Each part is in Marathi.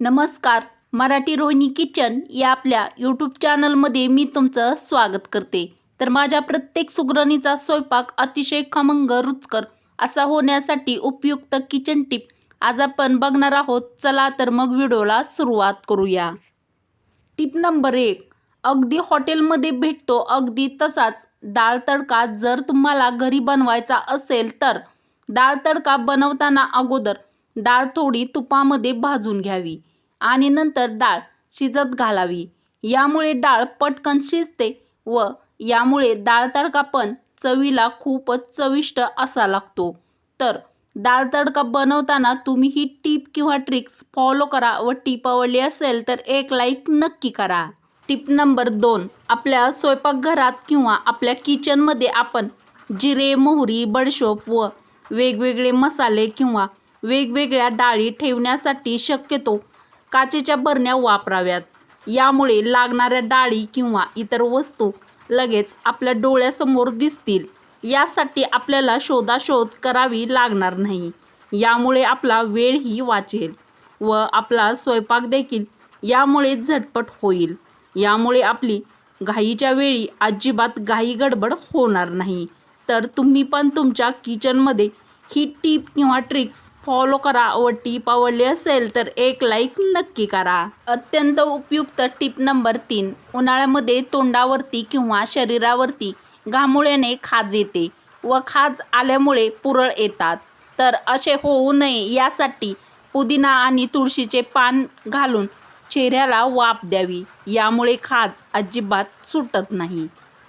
नमस्कार. मराठी रोहिणी किचन या आपल्या यूट्यूब चॅनलमध्ये मी तुमचं स्वागत करते. तर माझ्या प्रत्येक सुगरणीचा स्वयंपाक अतिशय खमंग रुचकर असा होण्यासाठी उपयुक्त किचन टिप आज आपण बघणार आहोत. चला तर मग व्हिडिओला सुरुवात करूया. टिप नंबर एक अगदी हॉटेलमध्ये भेटतो अगदी तसाच डाळ तडका जर तुम्हाला घरी बनवायचा असेल तर. डाळ तडका बनवताना अगोदर डाळ थोडी तुपामध्ये भाजून घ्यावी आणि नंतर डाळ शिजत घालावी. यामुळे डाळ पटकन शिजते व यामुळे डाळ तडका पण चवीला खूपच चविष्ट असा लागतो. तर डाळ तडका बनवताना तुम्ही ही टीप किंवा ट्रिक्स फॉलो करा व टीप आवडली असेल तर एक लाईक नक्की करा. टिप नंबर दोन आपल्या स्वयंपाकघरात किंवा आपल्या किचनमध्ये आपण जिरे मोहरी बडशोप व वेगवेगळे मसाले किंवा वेगवेगळ्या डाळी ठेवण्यासाठी शक्यतो काचेच्या बरण्या वापराव्यात. यामुळे लागणाऱ्या डाळी किंवा इतर वस्तू लगेच आपल्या डोळ्यासमोर दिसतील. यासाठी आपल्याला शोधाशोध करावी लागणार नाही. यामुळे आपला वेळही वाचेल व आपला स्वयंपाक देखील यामुळे झटपट होईल. यामुळे आपली घाईच्या वेळी अजिबात घाई गडबड होणार नाही. तर तुम्ही पण तुमच्या किचनमध्ये ही टीप किंवा ट्रिक्स फॉलो करा. व टीप आवडली असेल तर एक लाईक नक्की करा. अत्यंत उपयुक्त टीप नंबर तीन. उन्हाळ्यामध्ये तोंडावरती किंवा शरीरावरती घामुळ्याने खाज येते व खाज आल्यामुळे पुरळ येतात. तर असे होऊ नये यासाठी पुदिना आणि तुळशीचे पान घालून चेहऱ्याला वाफ द्यावी. यामुळे खाज अजिबात सुटत नाही.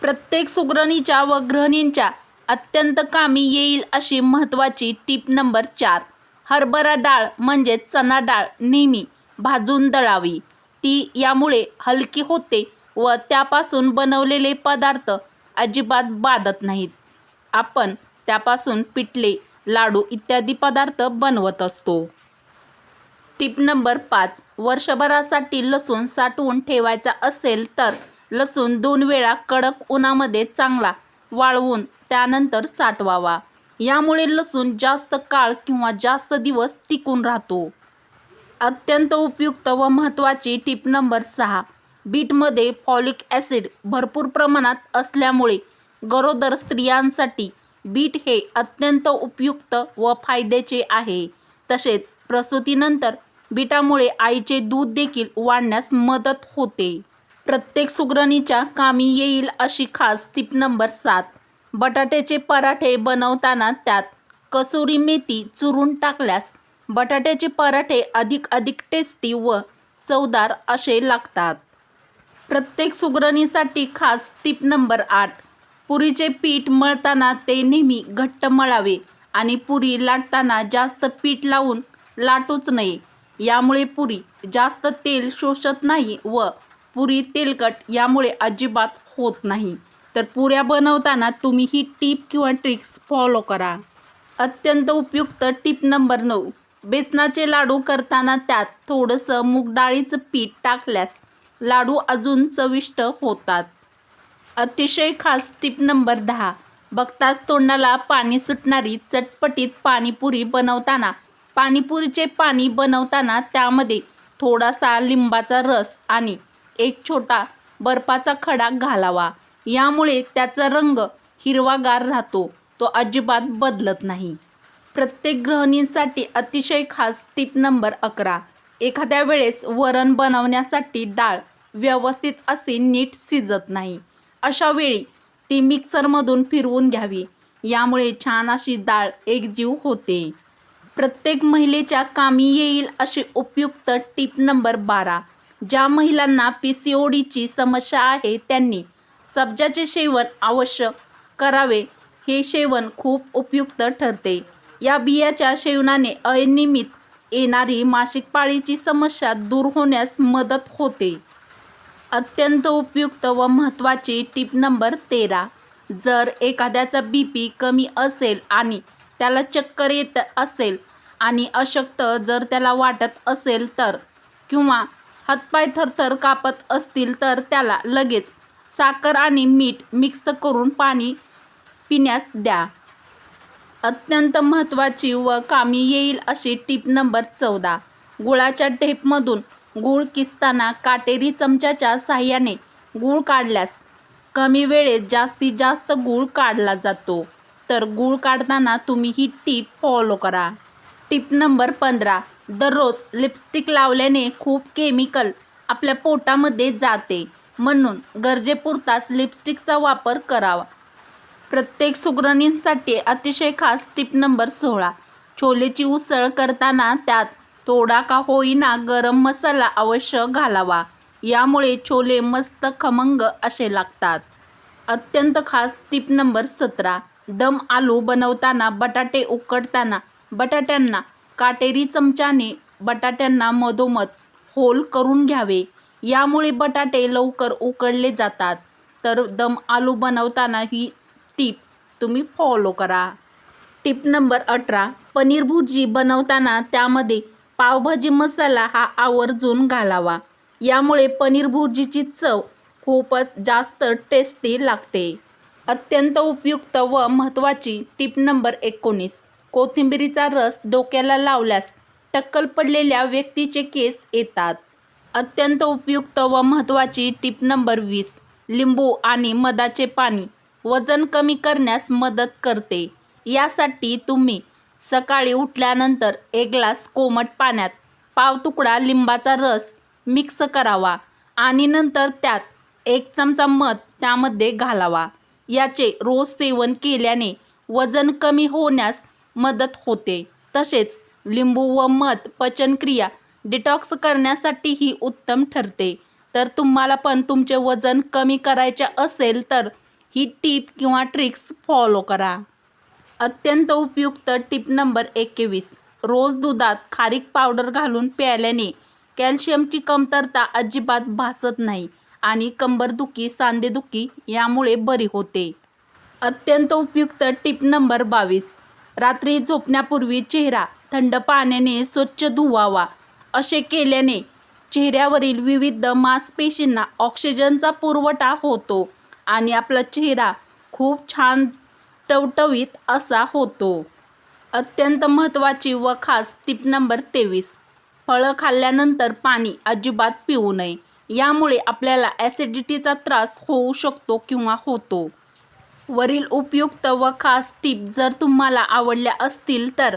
प्रत्येक सुगरणीच्या व गृहिणींच्या अत्यंत कामी येईल अशी महत्त्वाची टीप नंबर चार. हरभरा डाळ म्हणजेच चना डाळ नेहमी भाजून दळावी. ती यामुळे हलकी होते व त्यापासून बनवलेले पदार्थ अजिबात बाधत नाहीत. आपण त्यापासून पिठले लाडू इत्यादी पदार्थ बनवत असतो. टिप नंबर पाच. वर्षभरासाठी लसूण साठवून ठेवायचा असेल तर लसूण दोन वेळा कडक उन्हामध्ये चांगला वाळवून त्यानंतर साठवावा. यामुळे लसूण जास्त काळ किंवा जास्त दिवस टिकून राहतो. अत्यंत उपयुक्त व महत्त्वाची टिप नंबर सहा. बीटमध्ये फॉलिक ॲसिड भरपूर प्रमाणात असल्यामुळे गरोदर स्त्रियांसाठी बीट हे अत्यंत उपयुक्त व फायद्याचे आहे. तसेच प्रसूतीनंतर बीटामुळे आईचे दूध देखील वाढण्यास मदत होते. प्रत्येक सुगरणीच्या कामी येईल अशी खास टिप नंबर सात. बटाट्याचे पराठे बनवताना त्यात कसुरी मेथी चुरून टाकल्यास बटाट्याचे पराठे अधिक अधिक टेस्टी व चवदार असे लागतात. प्रत्येक सुगरणीसाठी खास टिप नंबर आठ. पुरीचे पीठ मळताना ते नेहमी घट्ट मळावे आणि पुरी लाटताना जास्त पीठ लावून लाटूच नये. यामुळे पुरी जास्त तेल शोषत नाही व पुरी तेलकट यामुळे अजिबात होत नाही. तर पुऱ्या बनवताना तुम्ही ही टीप किंवा ट्रिक्स फॉलो करा. अत्यंत उपयुक्त टिप नंबर नऊ. बेसनाचे लाडू करताना त्यात थोडंसं मूगडाळीचं पीठ टाकल्यास लाडू अजून चविष्ट होतात. अतिशय खास टिप नंबर दहा. बघताच तोंडाला पाणी सुटणारी चटपटीत पाणीपुरी बनवताना पाणीपुरीचे पाणी बनवताना त्यामध्ये थोडासा लिंबाचा रस आणि एक छोटा बर्फाचा खडा घालावा. यामुळे त्याचा रंग हिरवागार राहतो. तो अजिबात बदलत नाही. प्रत्येक गृहिणींसाठी अतिशय खास टिप नंबर अकरा. एखाद्या वेळेस वरण बनवण्यासाठी डाळ व्यवस्थित असे नीट शिजत नाही. अशा वेळी ती मिक्सरमधून फिरवून घ्यावी. यामुळे छान अशी डाळ एकजीव होते. प्रत्येक महिलेच्या कामी येईल अशी उपयुक्त टिप नंबर बारा. ज्या महिलांना पी सी ओ डीची समस्या आहे त्यांनी सब्जाचे सेवन अवश्य करावे हे सेवन खूप उपयुक्त ठरते. या बियाच्या सेवनाने अनियमित येणारी मासिक पाळीची समस्या दूर होण्यास मदत होते. अत्यंत उपयुक्त व महत्त्वाची टीप नंबर तेरा जर एखाद्याचा बी पी कमी असेल आणि त्याला चक्कर येत असेल आणि अशक्त जर त्याला वाटत असेल तर किंवा हातपाय थरथर कापत असतील तर त्याला लगेच साखर आणि मीठ मिक्स करून पाणी पिण्यास द्या. अत्यंत महत्त्वाची व कामी येईल अशी टीप नंबर चौदा. गुळाच्या ढेपमधून गूळ किसताना काटेरी चमच्याच्या साह्याने गूळ काढल्यास कमी वेळेत जास्तीत जास्त गूळ काढला जातो. तर गूळ काढताना तुम्ही ही टीप फॉलो करा. टीप नंबर पंधरा. दररोज लिपस्टिक लावल्याने खूप केमिकल आपल्या पोटामध्ये जाते. म्हणून गरजेपुरताच लिपस्टिकचा वापर करावा. प्रत्येक सुगरणींसाठी अतिशय खास टिप नंबर सोळा. छोलेची उसळ करताना त्यात थोडा का होईना गरम मसाला अवश्य घालावा. यामुळे छोले मस्त खमंग असे लागतात. अत्यंत खास टिप नंबर सतरा. दम आलू बनवताना बटाटे उकडताना बटाट्यांना काटेरी चमच्याने बटाट्यांना मधोमध होल करून घ्यावे. यामुळे बटाटे लवकर उकडले जातात. तर दम आलू बनवताना ही टीप तुम्ही फॉलो करा. टिप नंबर अठरा पनीर भुर्जी बनवताना त्यामध्ये पावभाजी मसाला हा आवर्जून घालावा. यामुळे पनीर भुर्जीची चव खूपच जास्त टेस्टी लागते. अत्यंत उपयुक्त व महत्त्वाची टिप नंबर एकोणीस कोथिंबिरीचा रस डोक्याला लावल्यास टक्कल पडलेल्या व्यक्तीचे केस येतात. अत्यंत उपयुक्त व महत्त्वाची टिप नंबर वीस लिंबू आणि मधाचे पाणी वजन कमी करण्यास मदत करते. यासाठी तुम्ही सकाळी उठल्यानंतर एक ग्लास कोमट पाण्यात पाव तुकडा लिंबाचा रस मिक्स करावा आणि नंतर त्यात एक चमचा मध त्यामध्ये घालावा. याचे रोज सेवन केल्याने वजन कमी होण्यास मदत होते. तसेच लिंबू व मध पचनक्रिया डिटॉक्स करण्यासाठीही उत्तम ठरते. तर तुम्हाला पण तुमचे वजन कमी करायचे असेल तर ही टीप किंवा ट्रिक्स फॉलो करा. अत्यंत उपयुक्त टीप नंबर एकवीस. रोज दुधात खारीक पावडर घालून प्यायल्याने कॅल्शियमची कमतरता अजिबात भासत नाही आणि कंबरदुखी सांधेदुखी यामुळे बरी होते. अत्यंत उपयुक्त टिप नंबर बावीस. रात्री झोपण्यापूर्वी चेहरा थंड पाण्याने स्वच्छ धुवावा. असे केल्याने चेहऱ्यावरील विविध मांसपेशींना ऑक्सिजनचा पुरवठा होतो आणि आपला चेहरा खूप छान टवटवीत असा होतो. अत्यंत महत्त्वाची व खास टिप नंबर तेवीस फळं खाल्ल्यानंतर पाणी अजिबात पिऊ नये. यामुळे आपल्याला ॲसिडिटीचा त्रास होऊ शकतो किंवा होतो. वरील उपयुक्त व खास टिप जर तुम्हाला आवडल्या असतील तर